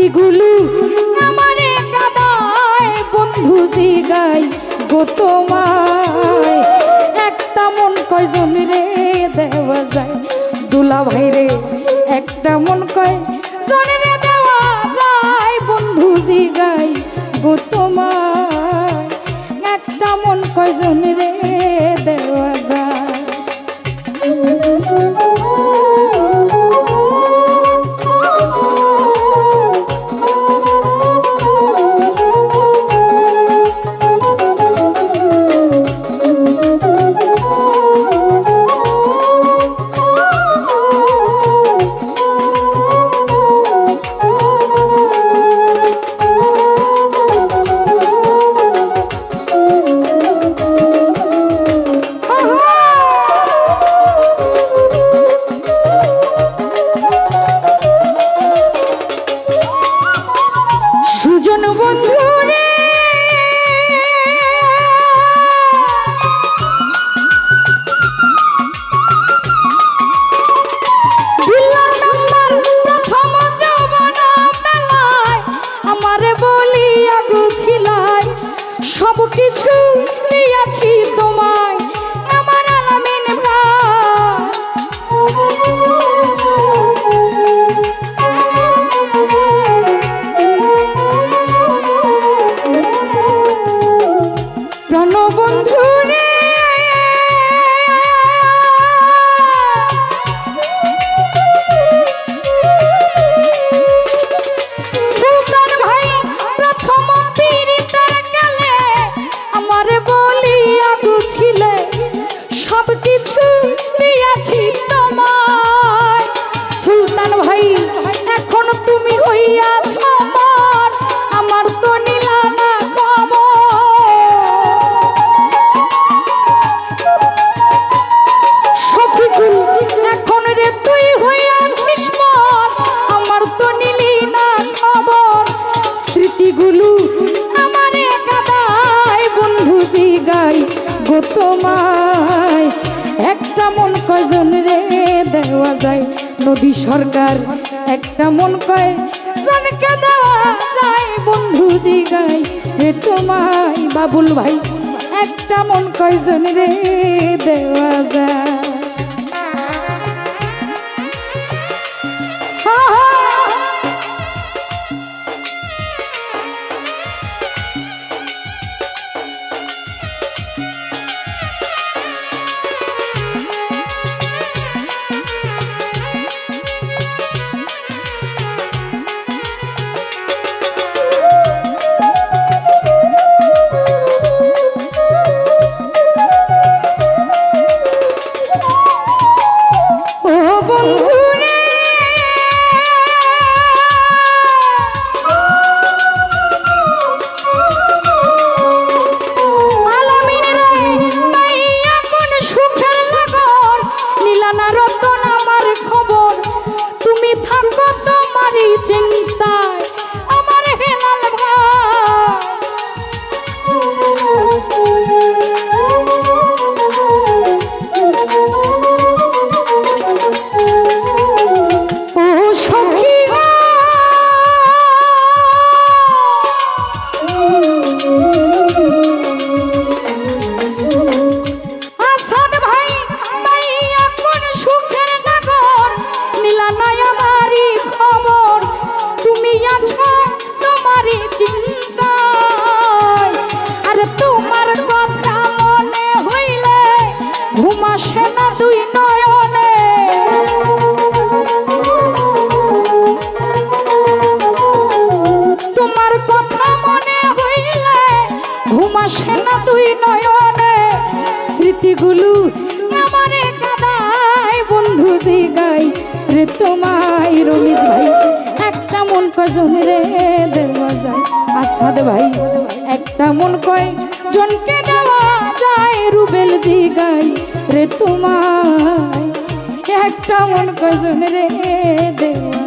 আখিগুলো আমারে কাদায়, বন্ধু জিগাই গো তোমায়। একটা মন কয়জন রে দেওয়া যায়? দুলা ভাই রে, একটা মন কয় জনে রে দেওয়া যায়? বন্ধু জিগাই গো তোমায়। একটা মন কয়জন যায় নদী সরকার। একটা মন কয়, জনকে দেওয়া যায় বন্ধু জিগাই। রে তোমায় বাবুল ভাই, একটা মন কয়, জনরে দেওয়া যায়। মন কজন রে দেওয়া যায় আসাদ ভাই, একটা মন কয়, জনকে দেওয়া যায় রুবেল জি গাই রে তোমায়। একটা মন কজন রে দেওয়া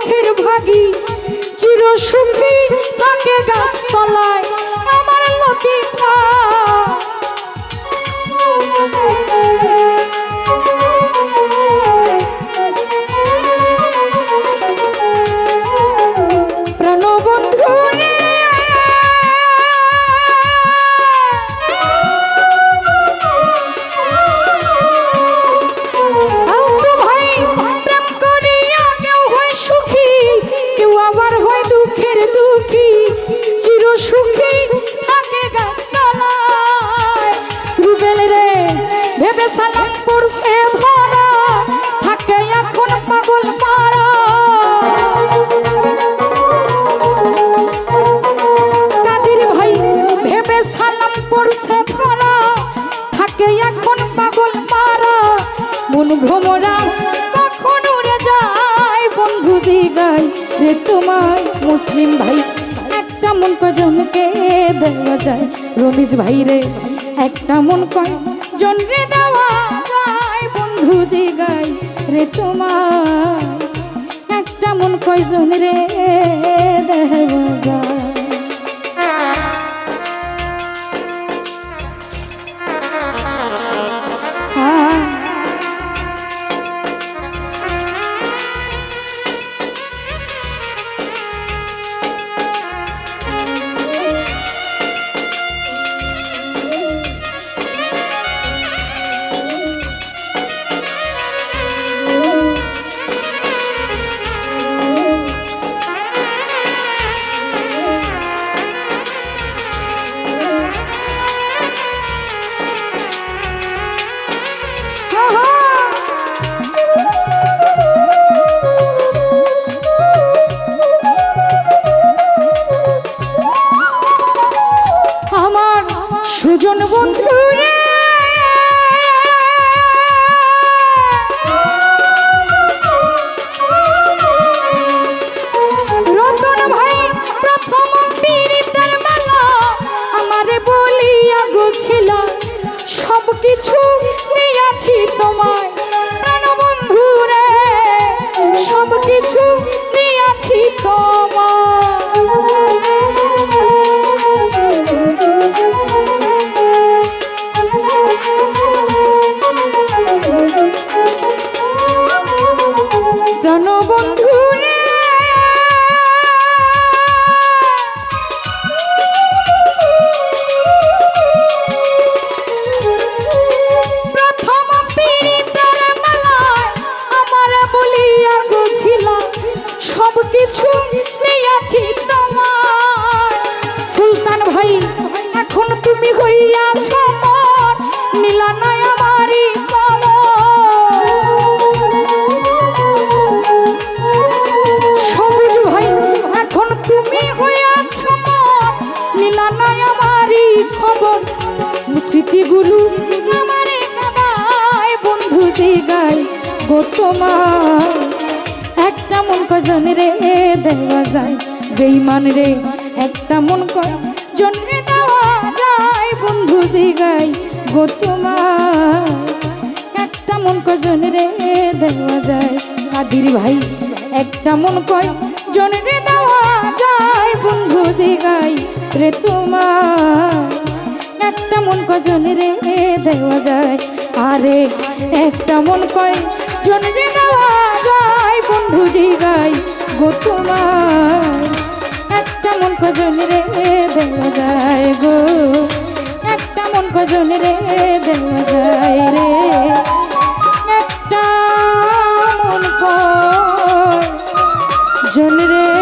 দুঃখের ভাগী চির সুখী থাকে গাছতলায়। আমার লতিফা ভ্রমরা কখন উড়ে যায়। বন্ধু জিগাই রে তোমায়, মুসলিম ভাই, একটা মন কজনকে দেওয়া যায়। রমিজ ভাই রে, একটা মন কয় জনরে দেওয়া যায়। বন্ধু জিগাই রে তোমায়, একটা মন কয়জন রে দেওয়া যায়। গোছিল সব কিছু নিয়েছি তোমায়। রে সব কিছু বলিয়া গছিল, সব কিছু নিয়াছি তোমার। সুলতান ভাই, এখন তুমি হইয়াছ নীলা নয় আমারই সবুজ ভাই, এখন তুমি হইয়াছ নীলা নয় আমারই খবর আমারে কাদায়, বন্ধু জিগাই গো তোমার, একটা মন মন কজন রে দেওয়া যায়? বেইমান রে, একটা মন কজন রে দেওয়া যায়? বন্ধু জিগাই গো তোমার, একটা মন কজন রে দেওয়া যায়? কাদির ভাই, একটা মন কয় জন রে দেওয়া যায়? বন্ধু জিগাই রে তোমার, একটা মন কজন রে দেওয়া যায়? আরে, একটা মন কয় জন রে দেওয়া যায়, বন্ধু জিগাই গো তোমার। একটা মন কজন রে বেলা যায় গো। একটা মন কজন রে বেলা যায় রে। একটা মন রে